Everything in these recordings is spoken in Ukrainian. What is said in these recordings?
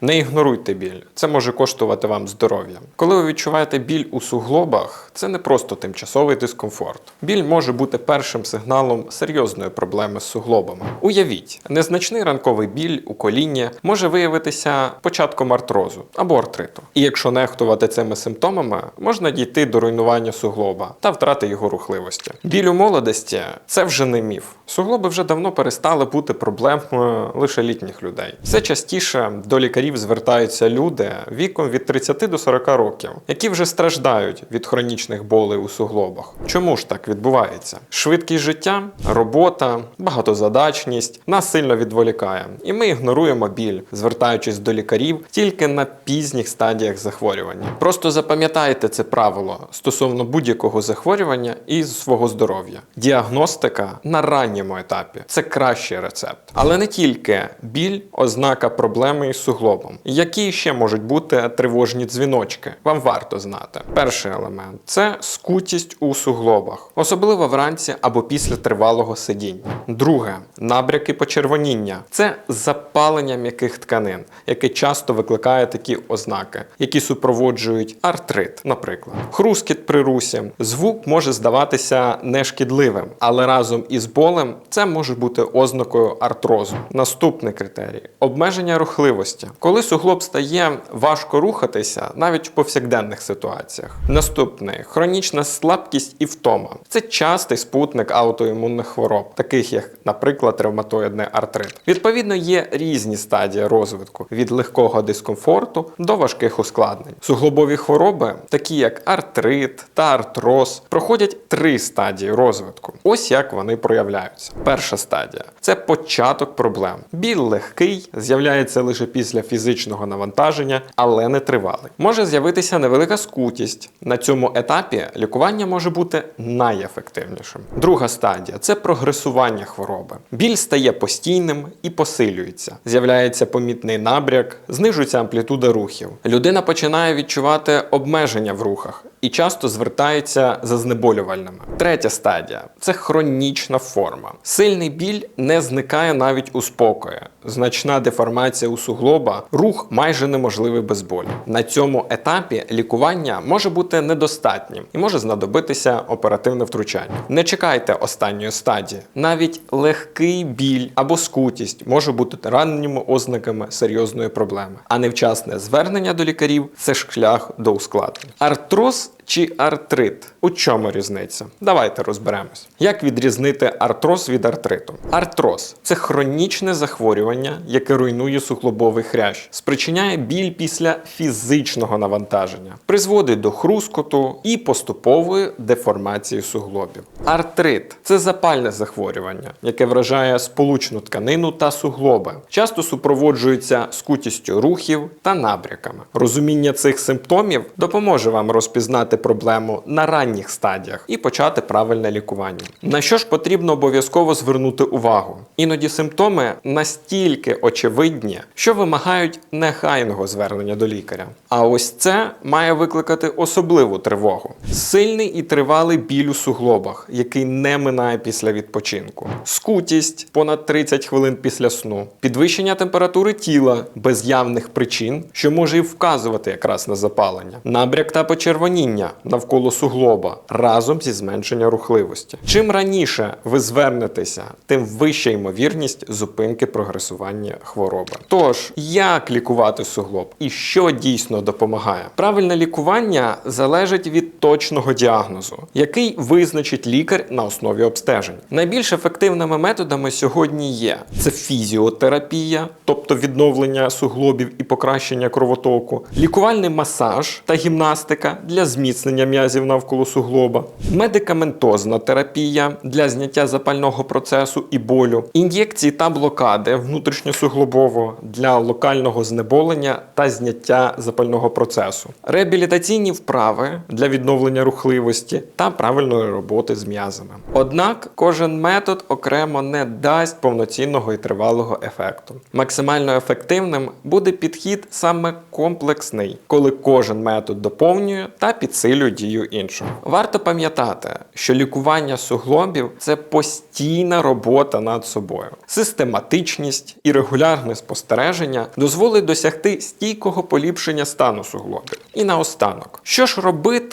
Не ігноруйте біль, це може коштувати вам здоров'я. Коли ви відчуваєте біль у суглобах, це не просто тимчасовий дискомфорт. Біль може бути першим сигналом серйозної проблеми з суглобами. Уявіть, незначний ранковий біль у коліні може виявитися початком артрозу або артриту. І якщо нехтувати цими симптомами, можна дійти до руйнування суглоба та втрати його рухливості. Біль у молодості це вже не міф. Суглоби вже давно перестали бути проблемою лише літніх людей. Все частіше до лікарів звертаються люди віком від 30 до 40 років, які вже страждають від хронічних болей у суглобах. Чому ж так відбувається? Швидкість життя, робота, багатозадачність нас сильно відволікає, і ми ігноруємо біль, звертаючись до лікарів тільки на пізніх стадіях захворювання. Просто запам'ятайте це правило стосовно будь-якого захворювання і свого здоров'я. Діагностика на ранньому етапі це кращий рецепт. Але не тільки біль ознака проблеми із суглобом. Які ще можуть бути тривожні дзвіночки? Вам варто знати. Перший елемент це скутість у суглобах, особливо вранці або після тривалого сидіння. Друге набряки почервоніння це запалення м'яких тканин, яке часто викликає такі ознаки, які супроводжують артрит, наприклад. Хрускіт при русі. Звук може здаватися нешкідливим, але разом із болем це може бути ознакою артрозу. Наступний критерій обмеження рухливості. Коли суглоб стає важко рухатися, навіть в повсякденних ситуаціях. Наступний хронічна слабкість і втома. Це частий спутник аутоімунних хвороб, таких як, наприклад, ревматоїдний артрит. Відповідно, є різні стадії розвитку від легкого дискомфорту до важких ускладнень. Суглобові хвороби, такі як артрит та артроз, проходять три стадії розвитку. Ось як вони проявляються. Перша стадія це початок проблем. Біль легкий, з'являється лише після фізичного навантаження, але не тривалий. Може з'явитися невелика скутість. На цьому етапі лікування може бути найефективнішим. Друга стадія це прогресування хвороби. Біль стає постійним і посилюється. З'являється помітний набряк, знижується амплітуда рухів. Людина починає відчувати обмеження в рухах і часто звертається за знеболювальними. Третя стадія це хронічна форма. Сильний біль не зникає навіть у спокої. Значна деформація у суглоба, рух майже неможливий без болю. На цьому етапі лікування може бути недостатнім і може знадобитися оперативне втручання. Не чекайте останньої стадії. Навіть легкий біль або скутість може бути ранніми ознаками серйозної проблеми. А невчасне звернення до лікарів це шлях до ускладнень. Артроз чи артрит? У чому різниця? Давайте розберемось. Як відрізнити артроз від артриту? Артроз це хронічне захворювання, яке руйнує суглобовий хрящ, спричиняє біль після фізичного навантаження, призводить до хрускоту і поступової деформації суглобів. Артрит це запальне захворювання, яке вражає сполучну тканину та суглоби, часто супроводжується скутістю рухів та набряками. Розуміння цих симптомів допоможе вам розпізнати проблему на ранніх стадіях і почати правильне лікування. На що ж потрібно обов'язково звернути увагу? Іноді симптоми настільки очевидні, що вимагають негайного звернення до лікаря. А ось це має викликати особливу тривогу: сильний і тривалий біль у суглобах, який не минає після відпочинку, скутість понад 30 хвилин після сну, підвищення температури тіла без явних причин, що може і вказувати якраз на запалення, набряк та почервоніння навколо суглоба разом зі зменшення рухливості. Чим раніше ви звернетеся, тим вища ймовірність зупинки прогресування хвороби. Тож, як лікувати суглоб і що дійсно допомагає? Правильне лікування залежить від точного діагнозу, який визначить лікар на основі обстежень. Найбільш ефективними методами сьогодні є це фізіотерапія, тобто відновлення суглобів і покращення кровотоку, лікувальний масаж та гімнастика для зміцнення м'язів навколо суглоба, медикаментозна терапія для зняття запального процесу і болю, ін'єкції та блокади внутрішньосуглобово для локального знеболення та зняття запального процесу, реабілітаційні вправи для відновлення відновлення рухливості та правильної роботи з м'язами. Однак кожен метод окремо не дасть повноцінного і тривалого ефекту. Максимально ефективним буде підхід саме комплексний, коли кожен метод доповнює та підсилює дію іншого. Варто пам'ятати, що лікування суглобів це постійна робота над собою. Систематичність і регулярне спостереження дозволить досягти стійкого поліпшення стану суглобів. І наостанок, що ж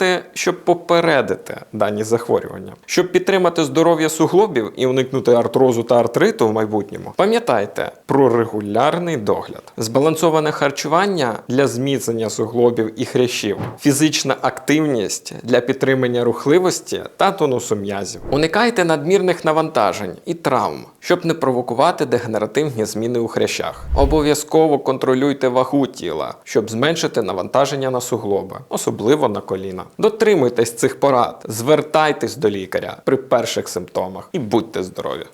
робити, щоб попередити дані захворювання, щоб підтримати здоров'я суглобів і уникнути артрозу та артриту в майбутньому, пам'ятайте про регулярний догляд, збалансоване харчування для зміцнення суглобів і хрящів, фізична активність для підтримання рухливості та тонусу м'язів. Уникайте надмірних навантажень і травм, щоб не провокувати дегенеративні зміни у хрящах. Обов'язково контролюйте вагу тіла, щоб зменшити навантаження на суглоби, особливо на коліна. Дотримуйтесь цих порад, звертайтесь до лікаря при перших симптомах і будьте здорові!